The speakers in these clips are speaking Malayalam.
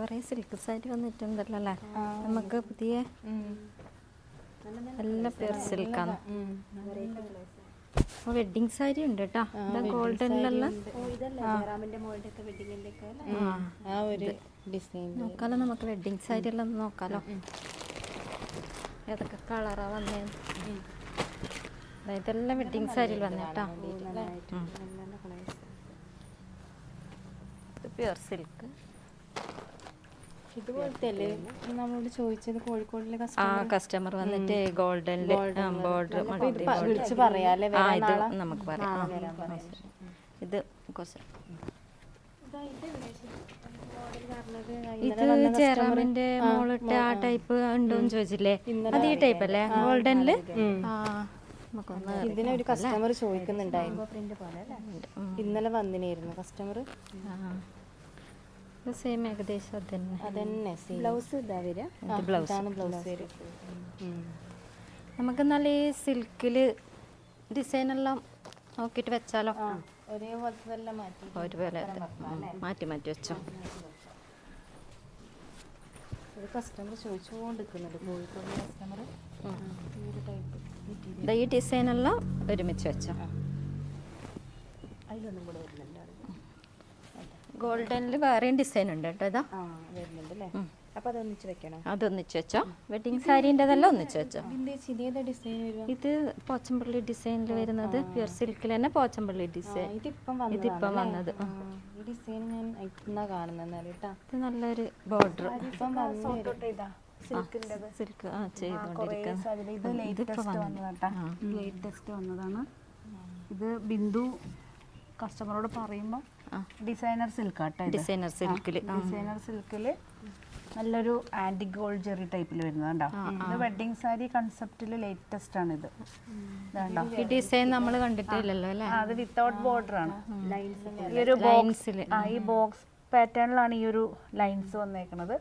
കുറേ സിൽക്ക് സാരി വന്നിട്ടുണ്ടല്ലോ അല്ലേ നമുക്ക് പുതിയ നല്ല പേർ സിൽക്കാണ് വെഡിങ് സാരി ഉണ്ട് കേട്ടോ. ഗോൾഡനിലുള്ള ആ. ഒരു ഡിസൈൻ നോക്കാലോ നമുക്ക് വെഡിങ് സാരി എല്ലാം നോക്കാലോ. ഏതൊക്കെ കളറാ വന്നേ? ഇതെല്ലാം വെഡിങ് സാരിയിൽ വന്നേട്ടാ. ഇത് പ്യൂർ സിൽക്ക് ഇതുപോലത്തെ നമ്മളോട് ചോദിച്ചത് കോഴിക്കോടിലെ ആ കസ്റ്റമർ വന്നിട്ട് ഗോൾഡൻ ബോർഡർ വിളിച്ച് പറയാല്ലേ ആ ഇത് നമുക്ക് പറയാം. ഇത് ഇത് ജയറാമിന്റെ മോളിട്ട് ആ ടൈപ്പ് ഉണ്ടോന്ന് ചോദിച്ചില്ലേ? അത് ഈ ടൈപ്പ് അല്ലേ? ഗോൾഡനിൽ ആ നമുക്കൊന്ന് ഇതിനൊരു കസ്റ്റമർ ചോദിക്കുന്നുണ്ടായിരുന്നു. ഇന്നലെ വന്നിനായിരുന്നു കസ്റ്റമർ സെയിം ഏകദേശം അത് തന്നെ അതന്നെ ബ്ലൗസ് ഇതാ വരിക. ബ്ലൗസ് വരിക. നമുക്ക് നല്ല ഈ സിൽക്കിൽ ഡിസൈനെല്ലാം നോക്കിയിട്ട് വെച്ചാലോ? ഒരേപോലെ മാറ്റി ഒരുപോലെ. മാറ്റി മാറ്റി വെച്ചോ. ഒരു കസ്റ്റമർ ചോദിച്ചുകൊണ്ടിരിക്കുന്നുണ്ട് കോഴിക്കോട് കസ്റ്റമർ ഈ ഒരു ടൈപ്പ് ദാ ഈ ഡിസൈൻ എല്ലാം ഒരുമിച്ച് വെച്ചോ. അതിലൊന്നും കൂടെ വരുന്നുണ്ട് ഗോൾഡനിൽ വേറെയും ഡിസൈൻ ഉണ്ട് കേട്ടോ ഇതാ. ആ വരുന്നുണ്ട് അല്ലേ? അപ്പൊ അതൊന്നിച്ച് വെക്കണം? അതൊന്നിച്ച് വെച്ചോ. വെഡിങ് സാരീന്റെതെല്ലാം ഒന്നിച്ച് വെച്ചോ. ഇത് പോച്ചമ്പള്ളി ഡിസൈനിൽ വരുന്നത് പ്യുർ സിൽക്കിൽ തന്നെ പോച്ചമ്പള്ളി ഡിസൈൻ ഇതിപ്പം വന്നത്. ഡിസൈൻ ഞാൻ കാണുന്നത് ഇത് നല്ലൊരു ബോർഡർ സിൽക്ക് ആ ചെയ്തുകൊണ്ടിരിക്കുന്നത് ഇത് ലേറ്റസ്റ്റ് വന്നതാട്ടാ. ലേറ്റസ്റ്റ് വന്നതാണ്. ഇത് ബിന്ദു കസ്റ്റമറോട് പറയുമ്പോൾ ഡിസൈനർ സിൽക്ക് ആട്ടെ ഡിസൈനർ സിൽക്കിൽ ഡിസൈനർ സിൽക്കിൽ നല്ലൊരു ആന്റി ഗോൾഡ് ജെറി ടൈപ്പിൽ വരുന്നതുണ്ടോ ഇത് വെഡിങ് സാരി കൺസെപ്റ്റിൽ ലേറ്റസ്റ്റ് ആണ് ഇത്. ഈ ഡിസൈൻ നമ്മൾ കണ്ടിട്ടില്ലല്ലോ അല്ലേ? അത് വിത്തൗട്ട് ബോർഡർ ആണ്. ഈ ഒരു ബോക്സ് ലൈൻസിൽ ആ ഈ ബോക്സ് പാറ്റേണിലാണ് ഈ ഒരു ലൈൻസ് വന്നേക്കുന്നത്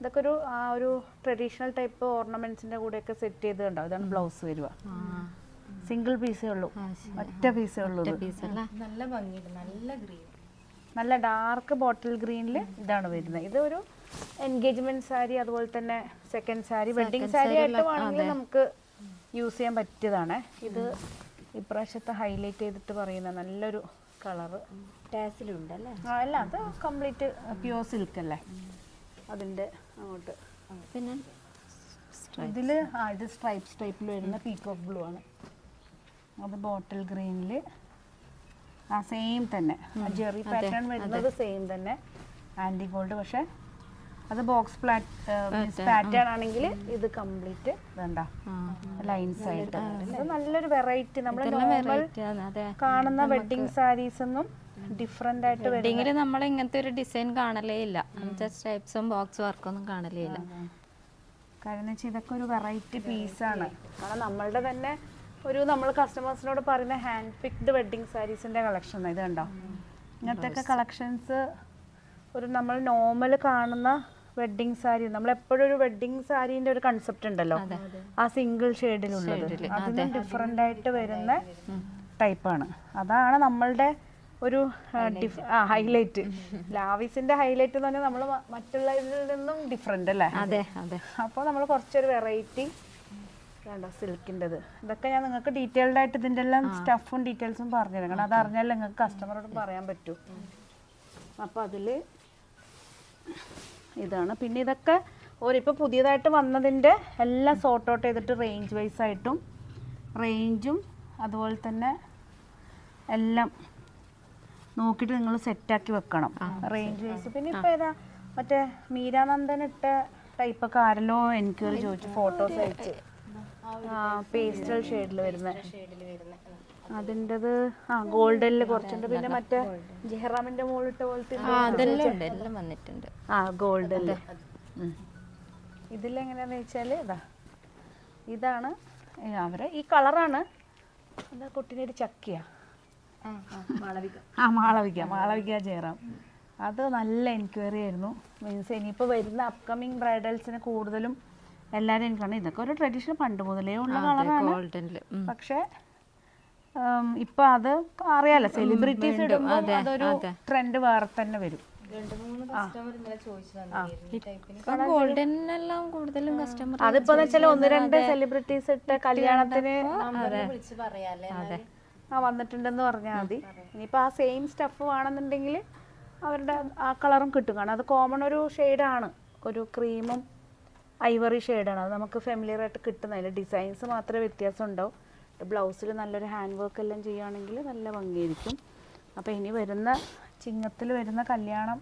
ഇതൊക്കെ ഒരു ആ ഒരു ട്രഡീഷണൽ ടൈപ്പ് ഓർണമെന്റ്സിന്റെ കൂടെയൊക്കെ സെറ്റ് ചെയ്ത് കണ്ടോ? ഇതാണ് ബ്ലൗസ് വരിക. സിംഗിൾ പീസേ ഉള്ളൂ. ഒറ്റ പീസേ ഉള്ളൂ നല്ല ഭംഗിയുണ്ട്. നല്ല ഗ്രീൻ നല്ല ഡാർക്ക് ബോട്ടിൽ ഗ്രീനിൽ ഇതാണ് വരുന്നത്. ഇതൊരു എൻഗേജ്മെന്റ് സാരി അതുപോലെ തന്നെ സെക്കൻഡ് സാരി വെഡിങ് സാരി ആയിട്ട് വേണമെങ്കിൽ നമുക്ക് യൂസ് ചെയ്യാൻ പറ്റിയതാണ്. ഇത് ഇപ്രാവശ്യത്തെ ഹൈലൈറ്റ് ചെയ്തിട്ട് പറയുന്ന നല്ലൊരു കളറ് അല്ലേ അല്ല അത് കംപ്ലീറ്റ് പ്യുവർ സിൽക്ക് അല്ലേ? അതിന്റെ അങ്ങോട്ട്. പിന്നെ? ഇതിൽ ആ ഇത് സ്ട്രൈപ്പ് സ്ട്രൈപ്പിൽ വരുന്ന പീക്കോക്ക് ബ്ലൂ ആണ്. അത് ബോട്ടിൽ ഗ്രീനിൽ ആ സെയിം തന്നെ. ജെറി പാറ്റേൺ വരുന്നത് സെയിം തന്നെ. ആന്റി ഗോൾഡ് പക്ഷെ അത് ബോക്സ് പ്ലാറ്റ് പാറ്റേൺ ആണെങ്കിൽ ഇത് കംപ്ലീറ്റ് വേണ്ട. ലൈൻസ് ആയിട്ട് നല്ലൊരു വെറൈറ്റി നമ്മൾ നോർമൽ കാണുന്ന വെഡിങ് സാരീസ് ഒന്നും ഡിഫറെന്റ് ആയിട്ട് വെഡിങ്ങിൽ നമ്മൾ ഇങ്ങനത്തെ ഒരു ഡിസൈൻ കാണലേ ഇല്ല. സ്ട്രൈപ്സും ബോക്സ് വർക്കൊന്നും കാണലേ ഇല്ല. കാരണം ഇതൊക്കെ ഒരു വെറൈറ്റി പീസാണ് കാരണം നമ്മളുടെ തന്നെ ഒരു നമ്മൾ കസ്റ്റമേഴ്സിനോട് പറയുന്ന ഹാൻഡ് പിക്ഡ് വെഡ്ഡിങ് സാരീസിന്റെ കളക്ഷൻ ഇത് കണ്ടോ? ഇങ്ങനത്തെ ഒക്കെ കളക്ഷൻസ് ഒരു നമ്മൾ നോർമൽ കാണുന്ന വെഡ്ഡിങ് സാരി നമ്മൾ എപ്പോഴും ഒരു വെഡ്ഡിങ് സാരീന്റെ ഒരു കൺസെപ്റ്റ് ഉണ്ടല്ലോ. ആ സിംഗിൾ ഷെയ്ഡിലുള്ളത് അതിന് ഡിഫറെന്റ് ആയിട്ട് വരുന്ന ടൈപ്പാണ് അതാണ് നമ്മളുടെ ഒരു ഹൈലൈറ്റ് ലാവിസിന്റെ ഹൈലൈറ്റ് എന്ന് പറഞ്ഞാൽ നമ്മൾ മറ്റുള്ളവരിൽ നിന്നും ഡിഫറെന്റ് അല്ലേ? അതെ അതെ. അപ്പോൾ നമ്മൾ കുറച്ചൊരു വെറൈറ്റി വേണ്ട സിൽക്കിന്റെത്? ഇതൊക്കെ ഞാൻ നിങ്ങൾക്ക് ഡീറ്റെയിൽഡ് ആയിട്ട് ഇതിന്റെ എല്ലാം സ്റ്റഫും ഡീറ്റെയിൽസും പറഞ്ഞു തരാം കാരണം അത് അറിഞ്ഞാൽ നിങ്ങൾക്ക് കസ്റ്റമറോട് പറയാൻ പറ്റൂ. അപ്പോൾ അതിൽ ഇതാണ്. പിന്നെ ഇതൊക്കെ ഒരിപ്പോൾ പുതിയതായിട്ട് വന്നതിന്റെ എല്ലാം സോർട്ട് ഔട്ട് ചെയ്തിട്ട് റേഞ്ച് വൈസ് ആയിട്ടും റേഞ്ചും അതുപോലെ തന്നെ എല്ലാം നോക്കിയിട്ട് നിങ്ങൾ സെറ്റാക്കി വെക്കണം. റേഞ്ച് വൈസ് പിന്നെ ഇപ്പോൾ ഏതാ? മറ്റേ മീരാനന്ദൻ ഇട്ട ടൈപ്പൊക്കെ ആരല്ലോ? എൻക്വയറി ചോദിച്ചു ഫോട്ടോസ് അയച്ച്. പേസ്റ്റൽ ഷെയ്ഡിൽ വരുന്ന. അതിന്റെത് ആ ഗോൾഡനിൽ കുറച്ചുണ്ട്. പിന്നെ മറ്റേ ജെഹ്റാമിന്റെ മുകളിലിട്ട പോലത്തെ ആ അതെല്ലാം ഉണ്ട്. എല്ലാം വന്നിട്ടുണ്ട്. ആ ഗോൾഡൻ ഇതിലെങ്ങനെയാന്ന് വെച്ചാൽ ഇതാ ഇതാണ് അവരെ ഈ കളറാണ്. എന്താ കുട്ടീന്റെ ഒരു ചക്കിയാ. ആ മാളവിക. മാളവിക ജയറാം. അത് നല്ല എൻക്വയറി ആയിരുന്നു. മീൻസ് ഇനിയിപ്പോൾ വരുന്ന അപ്കമിങ് ബ്രൈഡൽസിന് കൂടുതലും എല്ലാവരും എനിക്കാണ് ഇതൊക്കെ ഒരു ട്രഡീഷണൽ പണ്ട് മുതലേ ഉള്ള കളറാണ് പക്ഷേ ഇപ്പൊ അത് അറിയാലോ സെലിബ്രിറ്റീസ് ഇടുമ്പോൾ അതൊരു ട്രെൻഡ് വേറെ തന്നെ വരും. രണ്ട് മൂന്ന് കസ്റ്റമർ ഇന്നലെ ചോദിച്ചിട്ടുണ്ടായിരുന്നു ഈ ടൈപ്പിന് ഇപ്പൊ ഗോൾഡനെല്ലാം കൂടുതലും കസ്റ്റമർ അതിപ്പോ ഒന്ന് രണ്ട് സെലിബ്രിറ്റീസ് ഇട്ട കല്യാണത്തിന് ആ വന്നിട്ടുണ്ടെന്ന് പറഞ്ഞാൽ മതി. ഇനിയിപ്പോ ആ സെയിം സ്റ്റഫ് വേണമെന്നുണ്ടെങ്കിൽ അവരുടെ ആ കളറും കിട്ടും. കാരണം അത് കോമൺ ഒരു ഷെയ്ഡാണ് ഒരു ക്രീമും ഐവറി ഷെയ്ഡാണ്. അത് നമുക്ക് ഫെമിലിയർ ആയിട്ട് കിട്ടുന്ന അതിൽ ഡിസൈൻസ് മാത്രമേ വ്യത്യാസം ഉണ്ടാവും. ബ്ലൗസിൽ നല്ലൊരു ഹാൻഡ് വർക്ക് എല്ലാം ചെയ്യുകയാണെങ്കിൽ നല്ല ഭംഗിയായിരിക്കും. അപ്പോൾ ഇനി വരുന്ന ചിങ്ങത്തിൽ വരുന്ന കല്യാണം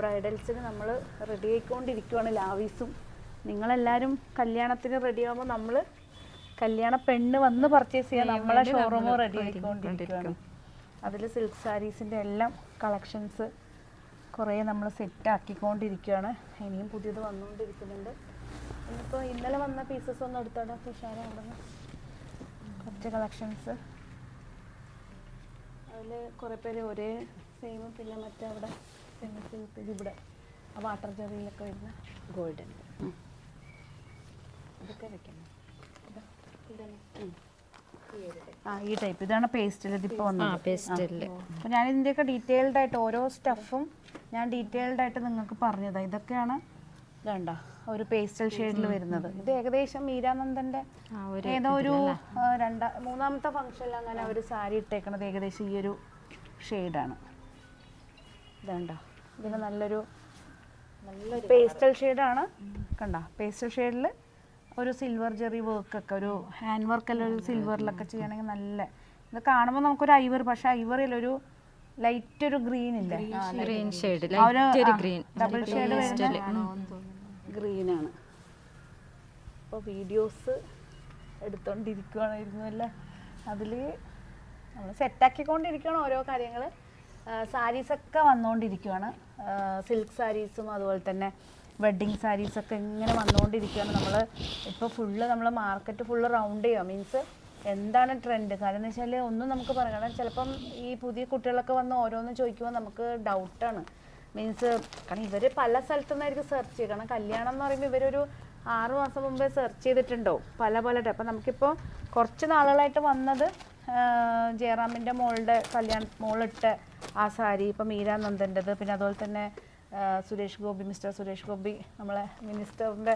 ബ്രൈഡൽസിന് നമ്മൾ റെഡി ആയിക്കൊണ്ടിരിക്കുവാണ് ലാവീസും. നിങ്ങളെല്ലാവരും കല്യാണത്തിന് റെഡി ആകുമ്പോൾ നമ്മൾ കല്യാണ പെണ്ണ് വന്ന് പർച്ചേസ് ചെയ്യാൻ നമ്മളെ ഷോറൂമ് റെഡി ആയിക്കൊണ്ടിരിക്കുകയാണ് അതിൽ സിൽക്ക് സാരീസിന്റെ എല്ലാം കളക്ഷൻസ് കുറേ നമ്മൾ സെറ്റ് ആക്കിക്കൊണ്ടിരിക്കുകയാണ് ഇനിയും പുതിയത് വന്നുകൊണ്ടിരിക്കുന്നുണ്ട്. ഇനിയിപ്പോൾ ഇന്നലെ വന്ന പീസസ് ഒന്ന് എടുത്തോടാ തുഷാര അവിടുന്ന് കുറച്ച് കളക്ഷൻസ് അതിൽ കുറേ പേര് ഒരേ സെയിം പിന്നെ മറ്റേ അവിടെ ഇവിടെ ആ വാട്ടർ ജെറിയിലൊക്കെ വരുന്ന ഗോൾഡൻ ഇതൊക്കെ വെക്കണം. ആ ഈ ടൈപ്പ് ഇതാണ് പേസ്റ്റിൽ ഇതിപ്പോൾ വന്നത്. പേസ്റ്റൽ അപ്പോൾ ഞാൻ ഇതിന്റെയൊക്കെ ഡീറ്റെയിൽഡ് ആയിട്ട് ഓരോ സ്റ്റഫും ഞാൻ ഡീറ്റെയിൽഡ് ആയിട്ട് നിങ്ങൾക്ക് പറഞ്ഞതാണ് ഇതൊക്കെയാണ് ഇതണ്ട. ഒരു പേസ്റ്റൽ ഷെയ്ഡിൽ വരുന്നത്. ഇത് ഏകദേശം മീരാനന്ദന്റെ ഏതോ ഒരു രണ്ടാ മൂന്നാമത്തെ ഫംഗ്ഷനിൽ അങ്ങനെ ഒരു സാരി ഇട്ടേക്കണത് ഏകദേശം ഈ ഒരു ഷെയ്ഡാണ്. ഇതുണ്ടോ? ഇതിന് നല്ലൊരു നല്ലൊരു പേസ്റ്റൽ ഷെയ്ഡാണ്. കണ്ട? പേസ്റ്റൽ ഷെയ്ഡിൽ ഒരു സിൽവർ ജെറി വർക്ക് ഒക്കെ ഒരു ഹാൻഡ് വർക്കെല്ലാം ഒരു സിൽവറിലൊക്കെ ചെയ്യണമെങ്കിൽ നല്ല ഇത് കാണുമ്പോൾ നമുക്കൊരു ഐവർ പക്ഷെ ഐവറിൽ ഒരു ലൈറ്റ് ഒരു ഗ്രീൻ ഇല്ലേ? ഗ്രീൻ ഷെയ്ഡ് ഡബിൾ ഷെയ്ഡ് ഗ്രീനാണ് അപ്പോൾ വീഡിയോസ് എടുത്തോണ്ടിരിക്കുകയായിരുന്നു അല്ല? അതിൽ നമ്മൾ സെറ്റാക്കിക്കൊണ്ടിരിക്കുകയാണ് ഓരോ കാര്യങ്ങൾ സാരീസൊക്കെ വന്നുകൊണ്ടിരിക്കുകയാണ് സിൽക്ക് സാരീസും അതുപോലെ തന്നെ വെഡ്ഡിങ് സാരീസൊക്കെ ഇങ്ങനെ വന്നുകൊണ്ടിരിക്കുകയാണ് നമ്മൾ ഇപ്പോൾ ഫുള്ള് നമ്മൾ മാർക്കറ്റ് ഫുള്ള് റൗണ്ട് ചെയ്യുക മീൻസ് എന്താണ് ട്രെൻഡ് കാരണം എന്ന് വെച്ചാൽ ഒന്നും നമുക്ക് പറയാം ചിലപ്പം ഈ പുതിയ കുട്ടികളൊക്കെ വന്ന് ഓരോന്ന് ചോദിക്കുമ്പോൾ നമുക്ക് ഡൗട്ടാണ് മീൻസ് കാരണം ഇവർ പല സ്ഥലത്തു നിന്നായിരിക്കും സെർച്ച് ചെയ്യുക. കാരണം കല്യാണം എന്ന് പറയുമ്പോൾ ഇവരൊരു ആറു മാസം മുമ്പേ സെർച്ച് ചെയ്തിട്ടുണ്ടാവും പല പല അപ്പം നമുക്കിപ്പോൾ കുറച്ച് നാളുകളായിട്ട് വന്നത് ജയറാമിന്റെ മോളുടെ കല്യാണ മോളിട്ട ആ സാരി ഇപ്പം മീരാനന്ദന്റെത് പിന്നെ അതുപോലെ തന്നെ സുരേഷ് ഗോപി മിസ്റ്റർ സുരേഷ് ഗോപി നമ്മളെ മിനിസ്റ്ററിന്റെ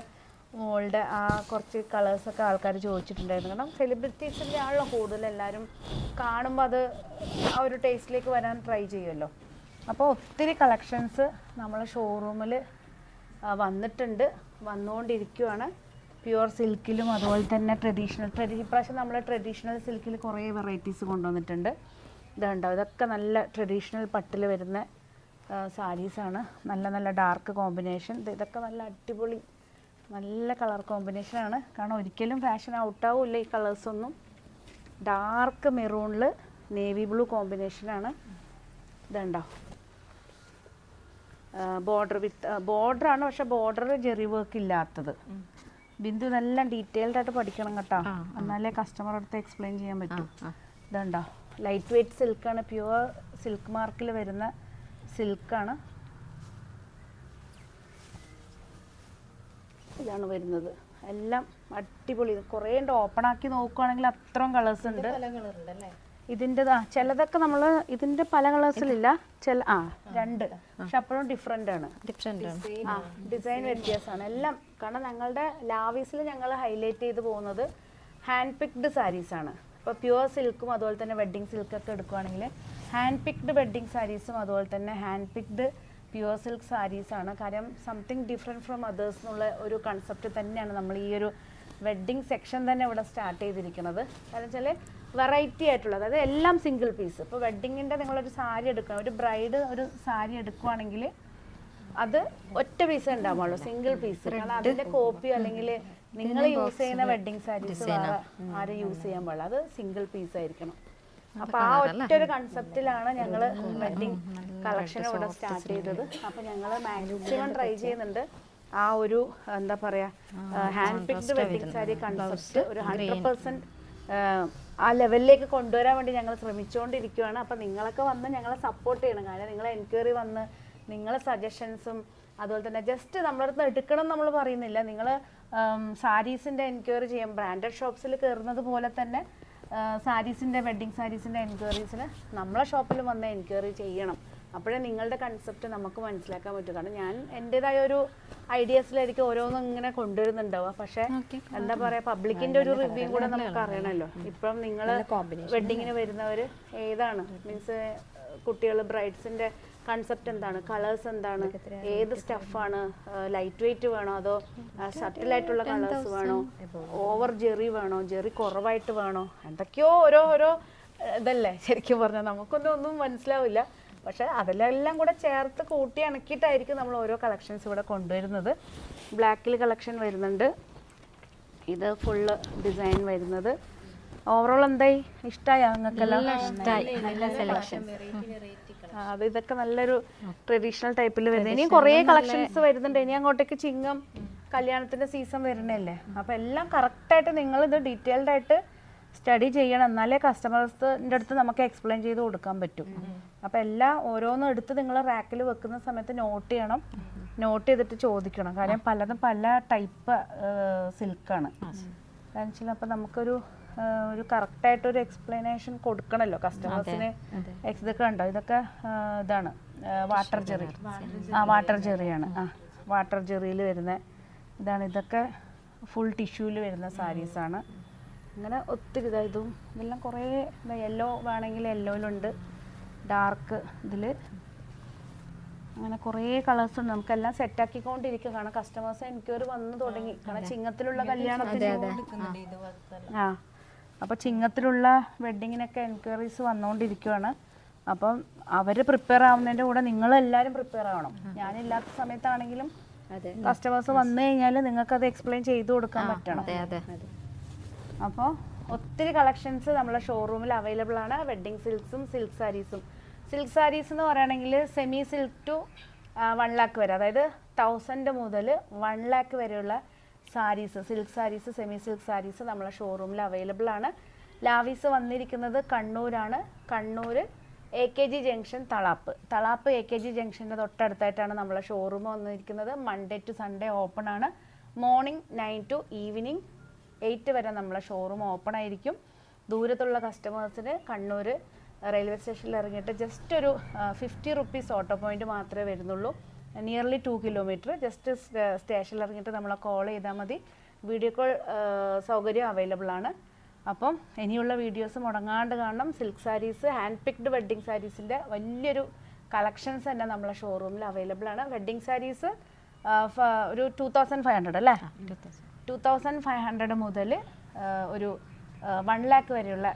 മോളുടെ ആ കുറച്ച് കളേഴ്സൊക്കെ ആൾക്കാർ ചോദിച്ചിട്ടുണ്ടായിരുന്നു. കാരണം സെലിബ്രിറ്റീസിന്റെ ആണല്ലോ കൂടുതൽ എല്ലാവരും കാണുമ്പോൾ അത് ആ ഒരു ടേസ്റ്റിലേക്ക് വരാൻ ട്രൈ ചെയ്യുമല്ലോ അപ്പോൾ ഒത്തിരി കളക്ഷൻസ് നമ്മളെ ഷോറൂമിൽ വന്നിട്ടുണ്ട്. വന്നുകൊണ്ടിരിക്കുകയാണ് പ്യുവർ സിൽക്കിലും അതുപോലെ തന്നെ ട്രഡീഷണൽ ട്രഡി ഇപ്രാവശ്യം നമ്മൾ ട്രഡീഷണൽ സിൽക്കിൽ കുറേ വെറൈറ്റീസ് കൊണ്ടുവന്നിട്ടുണ്ട്. ഇതുണ്ടോ? ഇതൊക്കെ നല്ല ട്രഡീഷണൽ പട്ടിൽ വരുന്ന സാരീസാണ് നല്ല നല്ല ഡാർക്ക് കോമ്പിനേഷൻ ഇതൊക്കെ നല്ല അടിപൊളി നല്ല കളർ കോമ്പിനേഷനാണ് കാരണം ഒരിക്കലും ഫാഷൻ ഔട്ടാവില്ല ഈ കളേഴ്സൊന്നും ഡാർക്ക് മെറൂണിൽ നേവി ബ്ലൂ കോമ്പിനേഷനാണ് ഇതുണ്ടോ? ബോർഡർ വിത്ത് ബോർഡർ ആണ് പക്ഷെ ബോർഡർ ജെറി വർക്ക് ഇല്ലാത്തത്. ബിന്ദു നല്ല ഡീറ്റെയിൽഡ് ആയിട്ട് പഠിക്കണം കേട്ടോ. എന്നാലേ കസ്റ്റമർ അടുത്ത് എക്സ്പ്ലെയിൻ ചെയ്യാൻ പറ്റും. ഇതുണ്ടോ? ലൈറ്റ് വെയ്റ്റ് സിൽക്കാണ് പ്യുവർ സിൽക്ക് മാർക്കിൽ വരുന്ന സിൽക്കാണ് ഇതാണ് വരുന്നത്. എല്ലാം അടിപൊളി. കുറേ ഉണ്ട് ഓപ്പൺ ആക്കി നോക്കുകയാണെങ്കിൽ അത്രയും കളേഴ്സ് ഉണ്ട്. ഇതിന്റെതാ ചിലതൊക്കെ നമ്മൾ ഇതിന്റെ പല കളേഴ്സിലില്ല. ചില ആ രണ്ട്. പക്ഷെ അപ്പോഴും ഡിഫറെന്റ് ആണ്. ആ ഡിസൈൻ വ്യത്യാസമാണ്. എല്ലാം കാരണം ഞങ്ങളുടെ ലാവീസിൽ ഞങ്ങൾ ഹൈലൈറ്റ് ചെയ്ത് പോകുന്നത് ഹാൻഡ് പിക്ഡ് സാരീസ് ആണ് ഇപ്പോൾ പ്യുവർ സിൽക്കും അതുപോലെ തന്നെ വെഡ്ഡിങ് സിൽക്കൊക്കെ എടുക്കുവാണെങ്കിൽ ഹാൻഡ് പിക്ഡ് വെഡ്ഡിങ് സാരീസും അതുപോലെ തന്നെ hand picked pure silk saris ആണ്. കാര്യം സംതിങ് ഡിഫറെന്റ് ഫ്രം അതേഴ്സ് എന്നുള്ള ഒരു കൺസെപ്റ്റ് തന്നെയാണ് നമ്മൾ ഈ ഒരു വെഡ്ഡിങ് സെക്ഷൻ തന്നെ ഇവിടെ സ്റ്റാർട്ട് ചെയ്തിരിക്കുന്നത്. കാരണം വെച്ചാൽ വെറൈറ്റി ആയിട്ടുള്ളത്. അതായത് എല്ലാം സിംഗിൾ പീസ് ഇപ്പോൾ വെഡ്ഡിങ്ങിന്റെ നിങ്ങളൊരു സാരി എടുക്കുക. ഒരു ബ്രൈഡ് ഒരു സാരി എടുക്കുവാണെങ്കിൽ അത് ഒറ്റ പീസ് ഉണ്ടാവുള്ളൂ. സിംഗിൾ പീസ് കാരണം അതിന്റെ കോപ്പി അല്ലെങ്കിൽ നിങ്ങൾ യൂസ് ചെയ്യുന്ന വെഡ്ഡിങ് സാരീസ് ആരും യൂസ് ചെയ്യാൻ പാടില്ല. അത് സിംഗിൾ പീസ് ആയിരിക്കണം. അപ്പൊ ആ ഒറ്റ ഒരു കൺസെപ്റ്റിലാണ് ഞങ്ങൾ വെഡ്ഡിങ് കളക്ഷൻ ഇവിടെ സ്റ്റാർട്ട് ചെയ്തത്. അപ്പൊ ഞങ്ങൾ മാക്സിമം ട്രൈ ചെയ്യുന്നുണ്ട്. ആ ഒരു എന്താ പറയാ hand picked wedding sari concept ഒരു ഹൺഡ്രഡ് പെർസെന്റ് ആ ലെവലിലേക്ക് കൊണ്ടുവരാൻ വേണ്ടി ഞങ്ങൾ ശ്രമിച്ചുകൊണ്ടിരിക്കുകയാണ് അപ്പം നിങ്ങളൊക്കെ വന്ന് ഞങ്ങളെ സപ്പോർട്ട് ചെയ്യണം. കാരണം നിങ്ങളെ എൻക്വയറി വന്ന് നിങ്ങളെ സജഷൻസും അതുപോലെ തന്നെ ജസ്റ്റ് നമ്മളടുത്ത് എടുക്കണം നമ്മൾ പറയുന്നില്ല. നിങ്ങൾ സാരീസിന്റെ എൻക്വയറി ചെയ്യാം. ബ്രാൻഡഡ് ഷോപ്സിൽ കയറുന്നത് പോലെ തന്നെ സാരീസിന്റെ വെഡ്ഡിങ് സാരീസിന്റെ എൻക്വയറീസിന് നമ്മളെ ഷോപ്പിൽ വന്ന് എൻക്വയറി ചെയ്യണം. അപ്പോഴേ നിങ്ങളുടെ കൺസെപ്റ്റ് നമുക്ക് മനസ്സിലാക്കാൻ പറ്റും. കാരണം ഞാൻ എന്റെതായ ഒരു ഐഡിയാസിലായിരിക്കും ഓരോന്നും ഇങ്ങനെ കൊണ്ടുവരുന്നുണ്ടാവുക. പക്ഷേ എന്താ പറയാ പബ്ലിക്കിന്റെ ഒരു റിവ്യൂ കൂടെ നമുക്ക് അറിയണമല്ലോ ഇപ്പം നിങ്ങൾ വെഡിങ്ങിന് വരുന്നവർ ഏതാണ്? മീൻസ് കുട്ടികൾ ബ്രൈഡ്സിന്റെ കൺസെപ്റ്റ് എന്താണ്? കളേഴ്സ് എന്താണ്? ഏത് സ്റ്റഫാണ് ലൈറ്റ് വെയിറ്റ് വേണോ? അതോ ഷട്ടിലായിട്ടുള്ള കളേഴ്സ് വേണോ? ഓവർ ജെറി വേണോ? ജെറി കുറവായിട്ട് വേണോ? എന്തൊക്കെയോ ഓരോ ഓരോ ഇതല്ലേ? ശരിക്കും പറഞ്ഞാൽ നമുക്കൊന്നും ഒന്നും മനസ്സിലാവില്ല. പക്ഷെ അതിലെല്ലാം കൂടെ ചേർത്ത് കൂട്ടി ഇണക്കിയിട്ടായിരിക്കും നമ്മൾ ഓരോ കളക്ഷൻസ് ഇവിടെ കൊണ്ടുവരുന്നത്. ബ്ലാക്കിൽ കളക്ഷൻ വരുന്നുണ്ട്. ഇത് ഫുള്ള് ഡിസൈൻ വരുന്നത്. ഓവറോൾ എന്തായി? ഇഷ്ടമായോ അങ്ങനെ ഇഷ്ടായി. നല്ല സെലക്ഷൻ ആ, അത് ഇതൊക്കെ നല്ലൊരു ട്രഡീഷണൽ ടൈപ്പിൽ വരുന്നത്. ഇനി കുറേ കളക്ഷൻസ് വരുന്നുണ്ട്. ഇനി അങ്ങോട്ടേക്ക് ചിങ്ങം കല്യാണത്തിന്റെ സീസൺ വരുന്നല്ലേ അപ്പൊ എല്ലാം കറക്റ്റായിട്ട് നിങ്ങൾ ഇത് ഡീറ്റെയിൽഡ് ആയിട്ട് സ്റ്റഡി ചെയ്യണം എന്നാലേ കസ്റ്റമേഴ്സിന്റെ അടുത്ത് നമുക്ക് എക്സ്പ്ലെയിൻ ചെയ്ത് കൊടുക്കാൻ പറ്റും. അപ്പൊ എല്ലാം ഓരോന്നും എടുത്ത് നിങ്ങൾ റാക്കിൽ വെക്കുന്ന സമയത്ത് നോട്ട് ചെയ്യണം. നോട്ട് ചെയ്തിട്ട് ചോദിക്കണം. കാര്യം പലതും പല ടൈപ്പ് സിൽക്കാണ് കാരണം വെച്ചാൽ അപ്പം നമുക്കൊരു ഒരു ഒരു കറക്റ്റായിട്ട് ഒരു എക്സ്പ്ലനേഷൻ കൊടുക്കണമല്ലോ കസ്റ്റമേഴ്സിന്. ഇതൊക്കെ ഉണ്ടോ ഇതൊക്കെ ഇതാണ് വാട്ടർ ജെറി ആ വാട്ടർ ജെറിയാണ് ആ വാട്ടർ ജെറിയിൽ വരുന്ന ഇതാണ് ഇതൊക്കെ ഫുൾ ടിഷ്യൂവിൽ വരുന്ന സാരീസാണ് അങ്ങനെ ഒത്തിരി ഇതാ ഇതും. ഇതെല്ലാം കുറേ യെല്ലോ വേണമെങ്കിൽ യെല്ലോയിലുണ്ട് ഡാർക്ക് ഇതിൽ അങ്ങനെ കുറേ കളേഴ്സ് ഉണ്ട്. നമുക്കെല്ലാം സെറ്റാക്കിക്കൊണ്ടിരിക്കുക കാരണം കസ്റ്റമേഴ്സ് എൻക്വയറി വന്ന് തുടങ്ങി. കാരണം ചിങ്ങത്തിലുള്ള കല്യാണത്തിന് ആ. അപ്പോൾ ചിങ്ങത്തിലുള്ള വെഡ്ഡിങ്ങിനൊക്കെ എൻക്വയറീസ് വന്നുകൊണ്ടിരിക്കുകയാണ് അപ്പം അവർ പ്രിപ്പയർ ആവുന്നതിന്റെ കൂടെ നിങ്ങളെല്ലാവരും പ്രിപ്പയർ ആവണം. ഞാനില്ലാത്ത സമയത്താണെങ്കിലും കസ്റ്റമേഴ്സ് വന്നു കഴിഞ്ഞാൽ നിങ്ങൾക്കത് എക്സ്പ്ലെയിൻ ചെയ്തു കൊടുക്കാൻ പറ്റണം. അപ്പോൾ ഒത്തിരി കളക്ഷൻസ് നമ്മളെ ഷോറൂമിൽ അവൈലബിൾ ആണ്. വെഡ്ഡിങ് സിൽക്സും സിൽക്ക് സാരീസും സിൽക്ക് സാരീസ് എന്ന് പറയുകയാണെങ്കിൽ semi silk to one lakh വരെ. അതായത് തൗസൻഡ് മുതൽ വൺ ലാക്ക് വരെയുള്ള saris silk saris semi silk saris നമ്മളെ ഷോറൂമിൽ അവൈലബിൾ ആണ്. ലാവീസ് വന്നിരിക്കുന്നത് കണ്ണൂരാണ്. Kannur A K G junction Thalap. Thalap A K G ജംഗ്ഷന്റെ തൊട്ടടുത്തായിട്ടാണ് നമ്മളെ ഷോറൂം വന്നിരിക്കുന്നത്. മൺഡേ ടു സൺഡേ ഓപ്പൺ ആണ്. Morning nine to evening eight വരെ നമ്മളെ ഷോറൂം ഓപ്പൺ ആയിരിക്കും. ദൂരത്തുള്ള കസ്റ്റമേഴ്സിന് കണ്ണൂർ റെയിൽവേ സ്റ്റേഷനിൽ ഇറങ്ങിയിട്ട് ജസ്റ്റ് ഒരു ഫിഫ്റ്റി റുപ്പീസ് ഓട്ടോ പോയിന്റ് മാത്രമേ വരുന്നുള്ളൂ. നിയർലി ടു കിലോമീറ്റർ ജസ്റ്റ് സ്റ്റേഷനിൽ ഇറങ്ങിയിട്ട് നമ്മളെ കോൾ ചെയ്താൽ മതി. വീഡിയോ കോൾ സൗകര്യം അവൈലബിൾ ആണ്. അപ്പം ഇനിയുള്ള വീഡിയോസ് മുടങ്ങാണ്ട് കാണണം. Silk saris hand picked wedding സാരീസിന്റെ വലിയൊരു കളക്ഷൻസ് തന്നെ നമ്മളെ ഷോറൂമിൽ അവൈലബിൾ ആണ്. വെഡ്ഡിങ് സാരീസ് ഒരു ടു തൗസൻഡ് ഫൈവ് ഹൺഡ്രഡ് അല്ലേ? ടു തൗസൻഡ് ഫൈവ് ഹൺഡ്രഡ് മുതൽ ഒരു വൺ ലാക്ക് വരെയുള്ള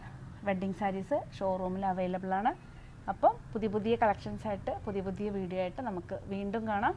വെഡ്ഡിങ് സാരീസ് ഷോറൂമിൽ അവൈലബിൾ ആണ്. അപ്പം പുതിയ പുതിയ കളക്ഷൻസ് ആയിട്ട് പുതിയ പുതിയ വീഡിയോ ആയിട്ട് നമുക്ക് വീണ്ടും കാണാം.